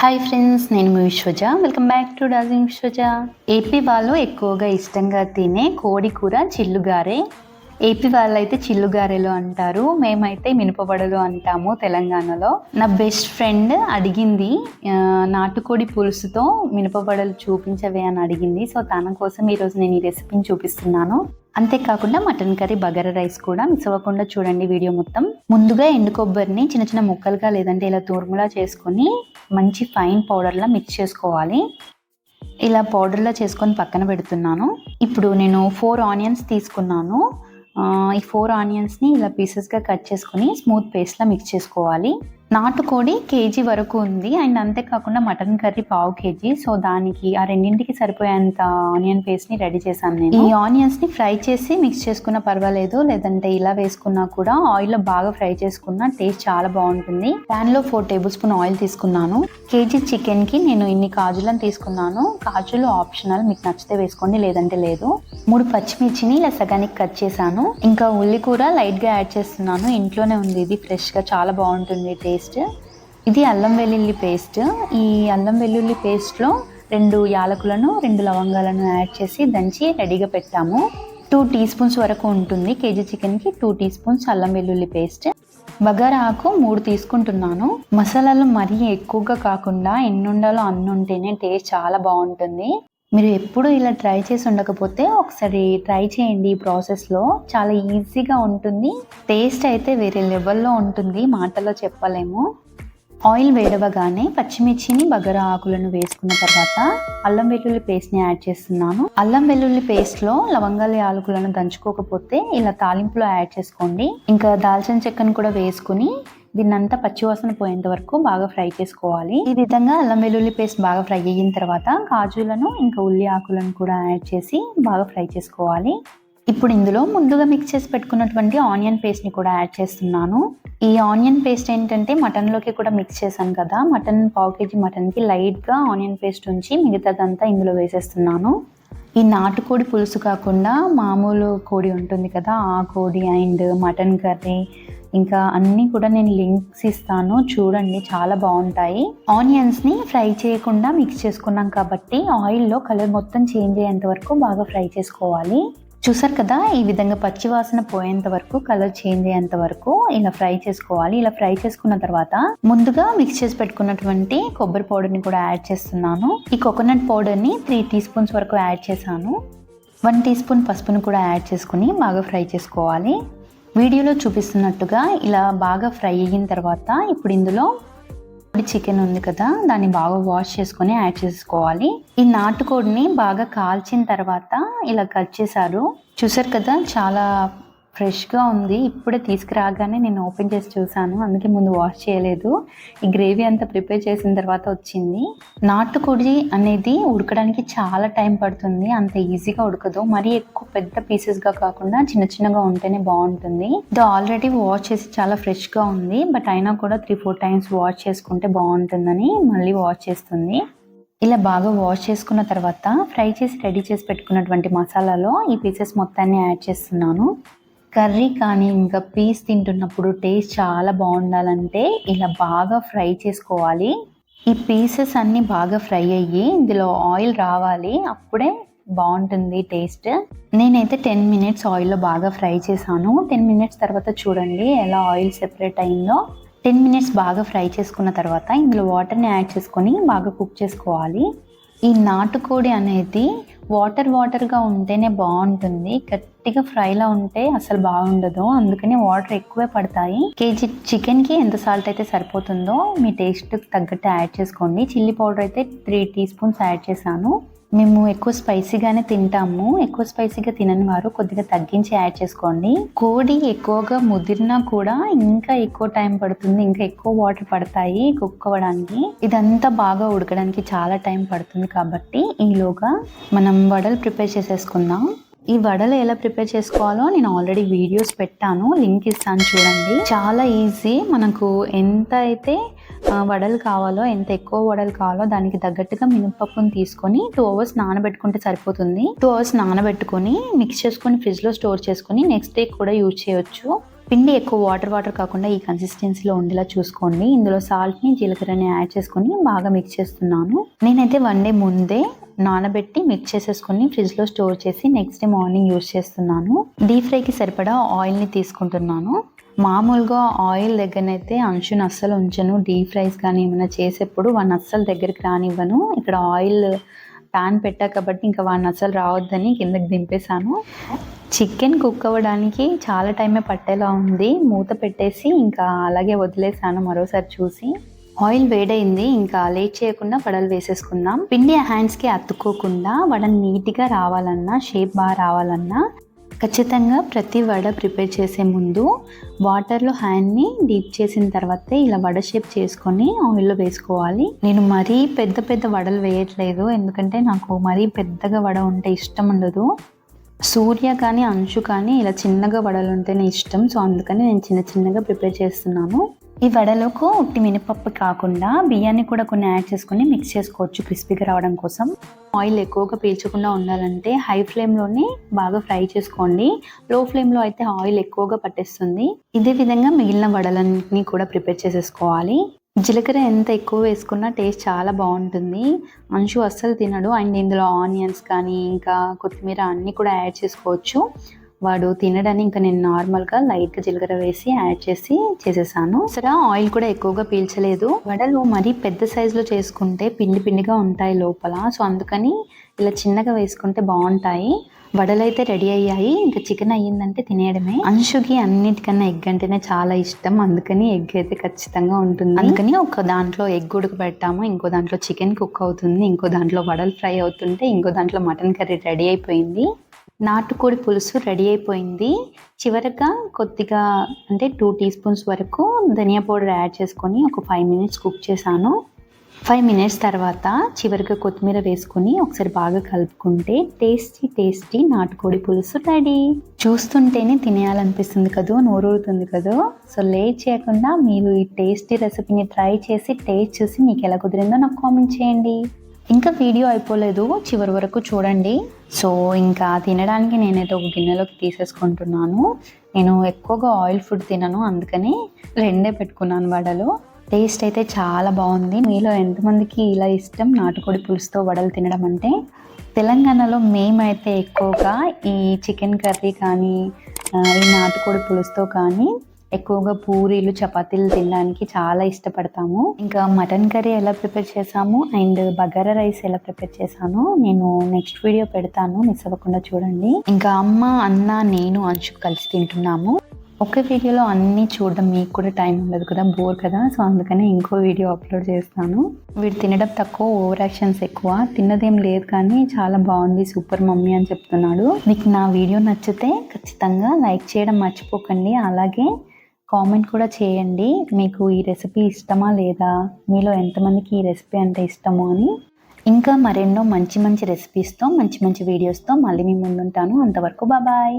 Hi friends నేను మీ Vishwaja. Welcome back to dazzling Vishwaja AP వాళ్ళు ఎక్కువగా ఇష్టంగా తినే కోడి కూర చిల్లుగారే ఏపీ వాళ్ళు అయితే చిల్లుగారెలు అంటారు. మేమైతే మినపబడలు అంటాము తెలంగాణలో. నా బెస్ట్ ఫ్రెండ్ అడిగింది నాటుకోడి పులుసుతో మినపబడలు చూపించవే అని అడిగింది. సో తన కోసం ఈరోజు నేను ఈ రెసిపీని చూపిస్తున్నాను. అంతేకాకుండా మటన్ కర్రీ బగారా రైస్ కూడా మిస్ అవ్వకుండా చూడండి వీడియో మొత్తం. ముందుగా ఎండు కొబ్బరిని చిన్న చిన్న ముక్కలుగా లేదంటే ఇలా తూర్ములా చేసుకొని మంచి ఫైన్ పౌడర్లా మిక్స్ చేసుకోవాలి. ఇలా పౌడర్లా చేసుకొని పక్కన పెడుతున్నాను. ఇప్పుడు నేను ఫోర్ ఆనియన్స్ తీసుకున్నాను. ఈ ఫోర్ ఆనియన్స్ని ఇలా పీసెస్గా కట్ చేసుకొని స్మూత్ పేస్ట్లా మిక్స్ చేసుకోవాలి. నాటుకోడి కేజీ వరకు ఉంది. అండ్ అంతేకాకుండా మటన్ కర్రీ పావు కేజీ. సో దానికి ఆ రెండింటికి సరిపోయేంత ఆనియన్ పేస్ట్ని రెడీ చేశాను నేను. ఈ ఆనియన్స్ని ఫ్రై చేసి మిక్స్ చేసుకున్నా పర్వాలేదు. లేదంటే ఇలా వేసుకున్నా కూడా ఆయిల్లో బాగా ఫ్రై చేసుకున్నా టేస్ట్ చాలా బాగుంటుంది. ప్యాన్లో ఫోర్ టేబుల్ స్పూన్ ఆయిల్ తీసుకున్నాను. కేజీ చికెన్కి నేను ఇన్ని కాజులను తీసుకున్నాను. కాజులు ఆప్షనల్. మీకు నచ్చితే వేసుకోండి లేదంటే లేదు. మూడు పచ్చిమిర్చిని ఇలా సగానికి కట్ చేశాను. ఇంకా ఉల్లి కూర లైట్గా యాడ్ చేస్తున్నాను. ఇంట్లోనే ఉంది. ఇది ఫ్రెష్గా చాలా బాగుంటుంది టేస్ట్. ఇది అల్లం వెల్లుల్లి పేస్ట్ ఈ అల్లం వెల్లుల్లి పేస్ట్లో రెండు యాలకులను రెండు లవంగాలను యాడ్ చేసి దంచి రెడీగా పెట్టాము. టూ టీ స్పూన్స్ వరకు ఉంటుంది. కేజీ చికెన్కి టూ టీ స్పూన్స్ అల్లం వెల్లుల్లి పేస్ట్ బగారా ఆకు మూడు తీసుకుంటున్నాను. మసాలాలు మరీ ఎక్కువగా కాకుండా ఎన్ని ఉండాలో అన్ని ఉంటేనే టేస్ట్ చాలా బాగుంటుంది. మీరు ఎప్పుడూ ఇలా ట్రై చేసి ఉండకపోతే ఒకసారి ట్రై చేయండి ఈ ప్రాసెస్లో చాలా ఈజీగా ఉంటుంది. టేస్ట్ అయితే వేరే లెవెల్లో ఉంటుంది మాటల్లో చెప్పలేము. ఆయిల్ వేడవగానే పచ్చిమిర్చిని బగర ఆకులను వేసుకున్న తర్వాత అల్లం వెల్లుల్లి పేస్ట్ని యాడ్ చేస్తున్నాను. అల్లం వెల్లుల్లి పేస్ట్లో లవంగాల ఆలుకులను దంచుకోకపోతే ఇలా తాలింపులో యాడ్ చేసుకోండి. ఇంకా దాల్చిన చెక్కను కూడా వేసుకుని దీన్నంతా పచ్చివాసన పోయేంత వరకు బాగా ఫ్రై చేసుకోవాలి. ఈ విధంగా అల్లం వెల్లుల్లి పేస్ట్ బాగా ఫ్రై అయిన తర్వాత కాజులను ఇంకా ఉల్లి ఆకులను కూడా యాడ్ చేసి బాగా ఫ్రై చేసుకోవాలి. ఇప్పుడు ఇందులో ముందుగా మిక్స్ చేసి పెట్టుకున్నటువంటి ఆనియన్ పేస్ట్ని కూడా యాడ్ చేస్తున్నాను. ఈ ఆనియన్ పేస్ట్ ఏంటంటే మటన్లోకి కూడా మిక్స్ చేశాను కదా. మటన్ పావు కేజీ మటన్కి లైట్గా ఆనియన్ పేస్ట్ ఉంచి మిగతాదంతా ఇందులో వేసేస్తున్నాను. ఈ నాటుకోడి పులుసు కాకుండా మామూలు కోడి ఉంటుంది కదా ఆ కోడి అండ్ మటన్ కర్రీ ఇంకా అన్నీ కూడా నేను లింక్స్ ఇస్తాను. చూడండి చాలా బాగుంటాయి. ఆనియన్స్ని ఫ్రై చేయకుండా మిక్స్ చేసుకున్నాం కాబట్టి ఆయిల్లో కలర్ మొత్తం చేంజ్ అయ్యేంత వరకు బాగా ఫ్రై చేసుకోవాలి. చూసారు కదా ఈ విధంగా పచ్చి వాసన పోయేంత వరకు కలర్ చేంజ్ అయ్యేంత వరకు ఇలా ఫ్రై చేసుకోవాలి. ఇలా ఫ్రై చేసుకున్న తర్వాత ముందుగా మిక్స్ చేసి పెట్టుకున్నటువంటి కొబ్బరి పౌడర్ని కూడా యాడ్ చేస్తున్నాను. ఈ కోకోనట్ పౌడర్ని త్రీ టీ స్పూన్స్ వరకు యాడ్ చేశాను. వన్ టీ స్పూన్ పసుపును కూడా యాడ్ చేసుకుని బాగా ఫ్రై చేసుకోవాలి. వీడియోలో చూపిస్తున్నట్టుగా ఇలా బాగా ఫ్రై అయిన తర్వాత ఇప్పుడు ఇందులో చికెన్ ఉంది కదా దాన్ని బాగా వాష్ చేసుకొని యాడ్ చేసుకోవాలి. ఈ నాటుకోడిని బాగా కాల్చిన తర్వాత ఇలా కట్ చేశారు. చూసారు కదా చాలా ఫ్రెష్గా ఉంది. ఇప్పుడే తీసుకురాగానే నేను ఓపెన్ చేసి చూసాను అందుకే ముందు వాష్ చేయలేదు. ఈ గ్రేవీ అంతా ప్రిపేర్ చేసిన తర్వాత వచ్చింది. నాటుకోడి అనేది ఉడకడానికి చాలా టైం పడుతుంది. అంత ఈజీగా ఉడకదు. మరీ ఎక్కువ పెద్ద పీసెస్గా కాకుండా చిన్న చిన్నగా ఉంటేనే బాగుంటుంది. ఇది ఆల్రెడీ వాష్ చేసి చాలా ఫ్రెష్గా ఉంది. బట్ అయినా కూడా త్రీ ఫోర్ టైమ్స్ వాష్ చేసుకుంటే బాగుంటుందని మళ్ళీ వాష్ చేస్తుంది. ఇలా బాగా వాష్ చేసుకున్న తర్వాత ఫ్రై చేసి రెడీ చేసి పెట్టుకున్నటువంటి మసాలాలో ఈ పీసెస్ మొత్తాన్ని యాడ్ చేస్తున్నాను. కర్రీ కానీ ఇంకా పీస్ తింటున్నప్పుడు టేస్ట్ చాలా బాగుండాలంటే ఇలా బాగా ఫ్రై చేసుకోవాలి. ఈ పీసెస్ అన్నీ బాగా ఫ్రై అయ్యి ఇందులో ఆయిల్ రావాలి. అప్పుడే బాగుంటుంది టేస్ట్. నేనైతే టెన్ మినిట్స్ ఆయిల్లో బాగా ఫ్రై చేశాను. టెన్ మినిట్స్ తర్వాత చూడండి ఎలా ఆయిల్ సెపరేట్ అయిందో. టెన్ మినిట్స్ బాగా ఫ్రై చేసుకున్న తర్వాత ఇందులో వాటర్ని యాడ్ చేసుకొని బాగా కుక్ చేసుకోవాలి. ఈ నాటుకోడి అనేది వాటర్ వాటర్గా ఉంటేనే బాగుంటుంది. గట్టిగా ఫ్రైలా ఉంటే అసలు బాగుండదు. అందుకని వాటర్ ఎక్కువే పడతాయి. కేజీ చికెన్కి ఎంత సాల్ట్ అయితే సరిపోతుందో మీ టేస్ట్ తగ్గట్టు యాడ్ చేసుకోండి. చిల్లీ పౌడర్ అయితే త్రీ టీ స్పూన్స్ యాడ్ చేశాను. మేము ఎక్కువ స్పైసీగానే తింటాము. ఎక్కువ స్పైసీగా తినని వారు కొద్దిగా తగ్గించి యాడ్ చేసుకోండి. కోడి ఎక్కువగా ముదిరినా కూడా ఇంకా ఎక్కువ టైం పడుతుంది. ఇంకా ఎక్కువ వాటర్ పడతాయి కుక్ అవ్వడానికి ఇదంతా బాగా ఉడకడానికి చాలా టైం పడుతుంది కాబట్టి ఈలోగా మనం వడలు ప్రిపేర్ చేసేసుకుందాం. ఈ వడలు ఎలా ప్రిపేర్ చేసుకోవాలో నేను ఆల్రెడీ వీడియోస్ పెట్టాను. లింక్ ఇస్తాను చూడండి. చాలా ఈజీ మనకు ఎంత అయితే వడలు కావాలో ఎంత ఎక్కువ వడలు కావాలో దానికి తగ్గట్టుగా మినపప్పును తీసుకొని టూ అవర్స్ నానబెట్టుకుంటే సరిపోతుంది. టూ అవర్స్ నానబెట్టుకొని మిక్స్ చేసుకొని ఫ్రిడ్జ్లో స్టోర్ చేసుకొని నెక్స్ట్ డే కూడా యూజ్ చేయొచ్చు. పిండి ఎక్కువ వాటర్ వాటర్ కాకుండా ఈ కన్సిస్టెన్సీలో ఉండేలా చూసుకోండి. ఇందులో సాల్ట్ని జీలకర్రని యాడ్ చేసుకొని బాగా మిక్స్ చేస్తున్నాను. నేనైతే వన్ డే ముందే నానబెట్టి మిక్స్ చేసేసుకొని ఫ్రిడ్జ్లో స్టోర్ చేసి నెక్స్ట్ డే మార్నింగ్ యూజ్ చేస్తున్నాను. డీప్ ఫ్రైకి సరిపడా ఆయిల్ని తీసుకుంటున్నాను. మామూలుగా ఆయిల్ దగ్గరనైతే అంచుని అస్సలు ఉంచను. డీప్ ఫ్రైస్ కానీ ఏమైనా చేసేప్పుడు వాడిని అస్సలు దగ్గరికి రానివ్వను. ఇక్కడ ఆయిల్ ప్యాన్ పెట్టా కాబట్టి ఇంకా వాడిని అస్సలు రావద్దని కిందకి దింపేశాను. చికెన్ కుక్ అవ్వడానికి చాలా టైమే పట్టేలా ఉంది. మూత పెట్టేసి ఇంకా అలాగే వదిలేసాను మరోసారి చూసి. ఆయిల్ వేడైంది. ఇంకా లేట్ చేయకుండా వడలు వేసేసుకుందాం. పిండి హ్యాండ్స్కి అతుక్కోకుండా వడలు నీట్గా రావాలన్నా షేప్ బాగా రావాలన్నా ఖచ్చితంగా ప్రతి వడ ప్రిపేర్ చేసే ముందు వాటర్లో హ్యాండ్ని డీప్ చేసిన తర్వాతే ఇలా వడ షేప్ చేసుకొని ఆయిల్లో వేసుకోవాలి. నేను మరీ పెద్ద పెద్ద వడలు వేయట్లేదు. ఎందుకంటే నాకు మరీ పెద్దగా వడ ఉంటే ఇష్టం ఉండదు. సూర్య కానీ అంశు కానీ ఇలా చిన్నగా వడలు ఉంటేనే ఇష్టం. సో అందుకని నేను చిన్న చిన్నగా ప్రిపేర్ చేస్తున్నాను. ఈ వడలకు ఉట్టి మినపప్పు కాకుండా బియ్యాన్ని కూడా కొన్ని యాడ్ చేసుకొని మిక్స్ చేసుకోవచ్చు క్రిస్పీగా రావడం కోసం. ఆయిల్ ఎక్కువగా పీల్చకుండా ఉండాలంటే హై ఫ్లేమ్లోనే బాగా ఫ్రై చేసుకోండి. లో ఫ్లేమ్లో అయితే ఆయిల్ ఎక్కువగా పట్టేస్తుంది. ఇదే విధంగా మిగిలిన వడలన్నీ కూడా ప్రిపేర్ చేసేసుకోవాలి. జీలకర్ర ఎంత ఎక్కువ వేసుకున్నా టేస్ట్ చాలా బాగుంటుంది. అంశు అస్సలు తినడు. అండ్ ఇందులో ఆనియన్స్ కానీ ఇంకా కొత్తిమీర అన్నీ కూడా యాడ్ చేసుకోవచ్చు. వాడు తినడానికి ఇంకా నేను నార్మల్గా లైట్గా జీలకర్ర వేసి యాడ్ చేసి చేసేసాను. సరే ఆయిల్ కూడా ఎక్కువగా పీల్చలేదు. వడలు మరీ పెద్ద సైజులో చేసుకుంటే పిండి పిండిగా ఉంటాయి లోపల. సో అందుకని ఇలా చిన్నగా వేసుకుంటే బాగుంటాయి. వడలు అయితే రెడీ అయ్యాయి. ఇంకా చికెన్ అయ్యిందంటే తినేయడమే. అంశుకి అన్నిటికన్నా ఎగ్ అంటేనే చాలా ఇష్టం. అందుకని ఎగ్ అయితే ఖచ్చితంగా ఉంటుంది. అందుకని ఒక దాంట్లో ఎగ్ ఉడక పెట్టాము ఇంకో దాంట్లో చికెన్ కుక్ అవుతుంది. ఇంకో దాంట్లో వడలు ఫ్రై అవుతుంటే ఇంకో దాంట్లో మటన్ కర్రీ రెడీ అయిపోయింది. నాటుకోడి పులుసు రెడీ అయిపోయింది. చివరగా కొద్దిగా అంటే టూ టీ స్పూన్స్ వరకు ధనియా పౌడర్ యాడ్ చేసుకొని ఒక ఫైవ్ మినిట్స్ కుక్ చేశాను. ఫైవ్ మినిట్స్ తర్వాత చివరిగా కొత్తిమీర వేసుకొని ఒకసారి బాగా కలుపుకుంటే టేస్టీ టేస్టీ నాటుకోడి పులుసు రెడీ. చూస్తుంటేనే తినేయాలనిపిస్తుంది కదా నోరూరుతుంది కదా. సో లేట్ చేయకుండా మీరు ఈ టేస్టీ రెసిపీని ట్రై చేసి టేస్ట్ చూసి మీకు ఎలా కుదిరిందో నాకు కామెంట్ చేయండి. ఇంకా వీడియో అయిపోలేదు చివరి వరకు చూడండి. సో ఇంకా తినడానికి నేనైతే ఒక గిన్నెలోకి తీసేసుకుంటున్నాను. నేను ఎక్కువగా ఆయిల్ ఫుడ్ తినను అందుకని రెండే పెట్టుకున్నాను వడలు. టేస్ట్ అయితే చాలా బాగుంది. మీలో ఎంతమందికి ఇలా ఇష్టం? నాటుకోడి పులుసుతో వడలు తినడం అంటే? తెలంగాణలో మేమైతే ఎక్కువగా ఈ చికెన్ కర్రీ కానీ ఈ నాటుకోడి పులుసుతో కానీ ఎక్కువగా పూరీలు చపాతీలు తినడానికి చాలా ఇష్టపడతాము. ఇంకా మటన్ కర్రీ ఎలా ప్రిపేర్ చేసాము అండ్ బగారా రైస్ ఎలా ప్రిపేర్ చేశాను నేను నెక్స్ట్ వీడియో పెడతాను. మిస్ అవ్వకుండా చూడండి. ఇంకా అమ్మ అన్న నేను అంచు కలిసి తింటున్నాము. ఒక వీడియోలో అన్నీ చూడడం మీకు కూడా టైం ఉండదు కదా బోర్ కదా. సో అందుకనే ఇంకో వీడియో అప్లోడ్ చేస్తాను. వీడు తినడం తక్కువ ఓవర్ యాక్షన్స్ ఎక్కువ. తిన్నదేం లేదు కానీ చాలా బాగుంది సూపర్ మమ్మీ అని చెప్తున్నాడు. మీకు నా వీడియో నచ్చితే ఖచ్చితంగా లైక్ చేయడం మర్చిపోకండి. అలాగే కామెంట్ కూడా చేయండి. మీకు ఈ రెసిపీ ఇష్టమా లేదా? మీలో ఎంతమందికి ఈ రెసిపీ అంటే ఇష్టమో అని. ఇంకా మరెన్నో మంచి మంచి రెసిపీస్తో మంచి మంచి వీడియోస్తో మళ్ళీ మీ ముందుంటాను. అంతవరకు బాబాయ్.